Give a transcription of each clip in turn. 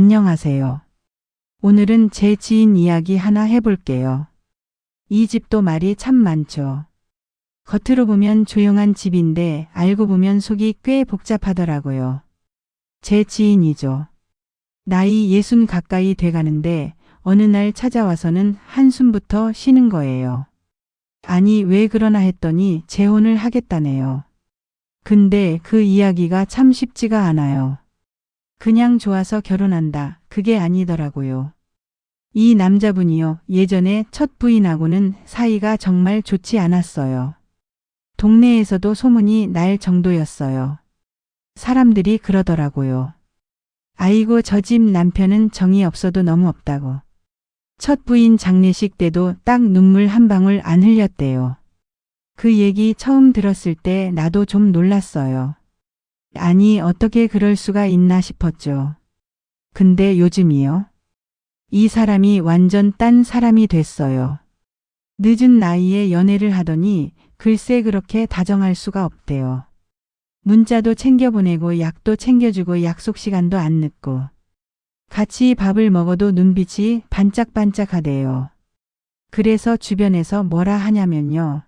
안녕하세요. 오늘은 제 지인 이야기 하나 해볼게요. 이 집도 말이 참 많죠. 겉으로 보면 조용한 집인데 알고 보면 속이 꽤 복잡하더라고요. 제 지인이죠. 나이 예순 가까이 돼가는데 어느 날 찾아와서는 한숨부터 쉬는 거예요. 아니 왜 그러나 했더니 재혼을 하겠다네요. 근데 그 이야기가 참 쉽지가 않아요. 그냥 좋아서 결혼한다. 그게 아니더라고요. 이 남자분이요. 예전에 첫 부인하고는 사이가 정말 좋지 않았어요. 동네에서도 소문이 날 정도였어요. 사람들이 그러더라고요. 아이고 저 집 남편은 정이 없어도 너무 없다고. 첫 부인 장례식 때도 딱 눈물 한 방울 안 흘렸대요. 그 얘기 처음 들었을 때 나도 좀 놀랐어요. 아니 어떻게 그럴 수가 있나 싶었죠. 근데 요즘이요? 이 사람이 완전 딴 사람이 됐어요. 늦은 나이에 연애를 하더니 글쎄 그렇게 다정할 수가 없대요. 문자도 챙겨보내고 약도 챙겨주고 약속 시간도 안 늦고 같이 밥을 먹어도 눈빛이 반짝반짝하대요. 그래서 주변에서 뭐라 하냐면요.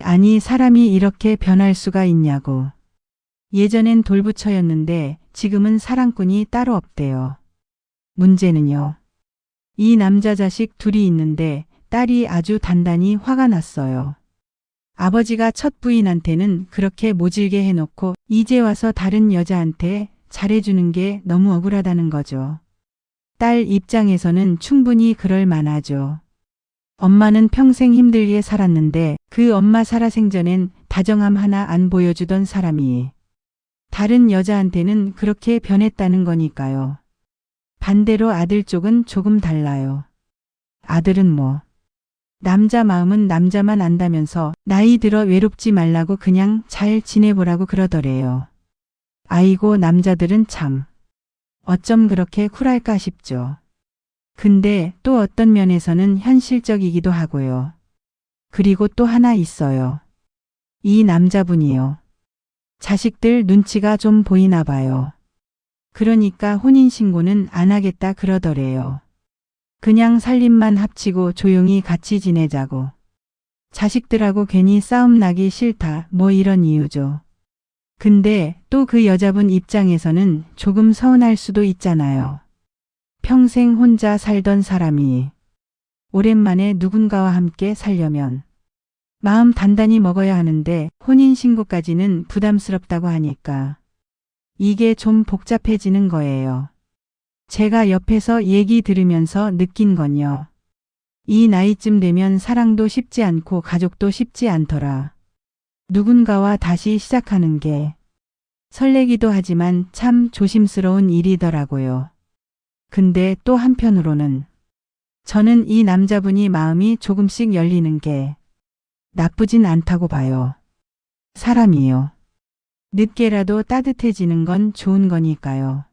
아니 사람이 이렇게 변할 수가 있냐고. 예전엔 돌부처였는데 지금은 사랑꾼이 따로 없대요. 문제는요. 이 남자 자식 둘이 있는데 딸이 아주 단단히 화가 났어요. 아버지가 첫 부인한테는 그렇게 모질게 해놓고 이제 와서 다른 여자한테 잘해주는 게 너무 억울하다는 거죠. 딸 입장에서는 충분히 그럴 만하죠. 엄마는 평생 힘들게 살았는데 그 엄마 살아생전엔 다정함 하나 안 보여주던 사람이 다른 여자한테는 그렇게 변했다는 거니까요. 반대로 아들 쪽은 조금 달라요. 아들은 뭐 남자 마음은 남자만 안다면서 나이 들어 외롭지 말라고 그냥 잘 지내보라고 그러더래요. 아이고 남자들은 참 어쩜 그렇게 쿨할까 싶죠. 근데 또 어떤 면에서는 현실적이기도 하고요. 그리고 또 하나 있어요. 이 남자분이요. 자식들 눈치가 좀 보이나 봐요. 그러니까 혼인신고는 안 하겠다 그러더래요. 그냥 살림만 합치고 조용히 같이 지내자고. 자식들하고 괜히 싸움 나기 싫다 뭐 이런 이유죠. 근데 또 그 여자분 입장에서는 조금 서운할 수도 있잖아요. 평생 혼자 살던 사람이 오랜만에 누군가와 함께 살려면 마음 단단히 먹어야 하는데 혼인신고까지는 부담스럽다고 하니까 이게 좀 복잡해지는 거예요. 제가 옆에서 얘기 들으면서 느낀 건요. 이 나이쯤 되면 사랑도 쉽지 않고 가족도 쉽지 않더라. 누군가와 다시 시작하는 게 설레기도 하지만 참 조심스러운 일이더라고요. 근데 또 한편으로는 저는 이 남자분이 마음이 조금씩 열리는 게 나쁘진 않다고 봐요. 사람이요. 늦게라도 따뜻해지는 건 좋은 거니까요.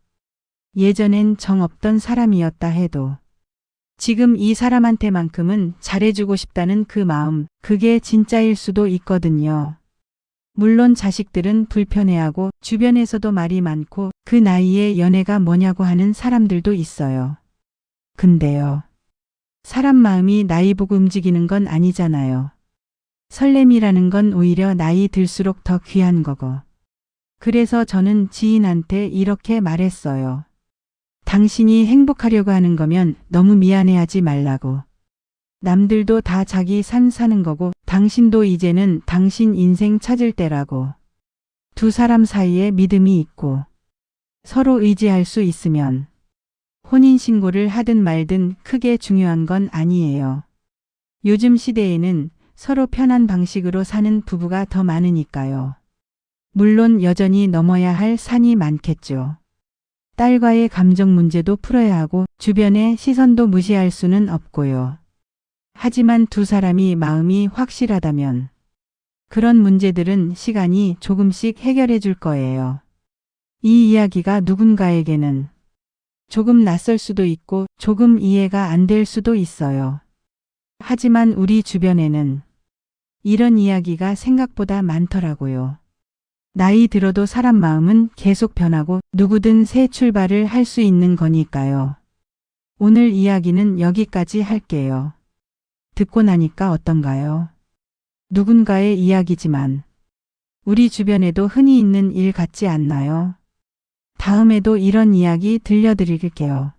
예전엔 정 없던 사람이었다 해도 지금 이 사람한테만큼은 잘해주고 싶다는 그 마음, 그게 진짜일 수도 있거든요. 물론 자식들은 불편해하고 주변에서도 말이 많고 그 나이에 연애가 뭐냐고 하는 사람들도 있어요. 근데요. 사람 마음이 나이 보고 움직이는 건 아니잖아요. 설렘이라는 건 오히려 나이 들수록 더 귀한 거고. 그래서 저는 지인한테 이렇게 말했어요. 당신이 행복하려고 하는 거면 너무 미안해하지 말라고. 남들도 다 자기 산 사는 거고 당신도 이제는 당신 인생 찾을 때라고. 두 사람 사이에 믿음이 있고 서로 의지할 수 있으면 혼인신고를 하든 말든 크게 중요한 건 아니에요. 요즘 시대에는 서로 편한 방식으로 사는 부부가 더 많으니까요. 물론 여전히 넘어야 할 산이 많겠죠. 딸과의 감정 문제도 풀어야 하고 주변의 시선도 무시할 수는 없고요. 하지만 두 사람이 마음이 확실하다면 그런 문제들은 시간이 조금씩 해결해 줄 거예요. 이 이야기가 누군가에게는 조금 낯설 수도 있고 조금 이해가 안 될 수도 있어요. 하지만 우리 주변에는 이런 이야기가 생각보다 많더라고요. 나이 들어도 사람 마음은 계속 변하고 누구든 새 출발을 할 수 있는 거니까요. 오늘 이야기는 여기까지 할게요. 듣고 나니까 어떤가요? 누군가의 이야기지만 우리 주변에도 흔히 있는 일 같지 않나요? 다음에도 이런 이야기 들려드릴게요.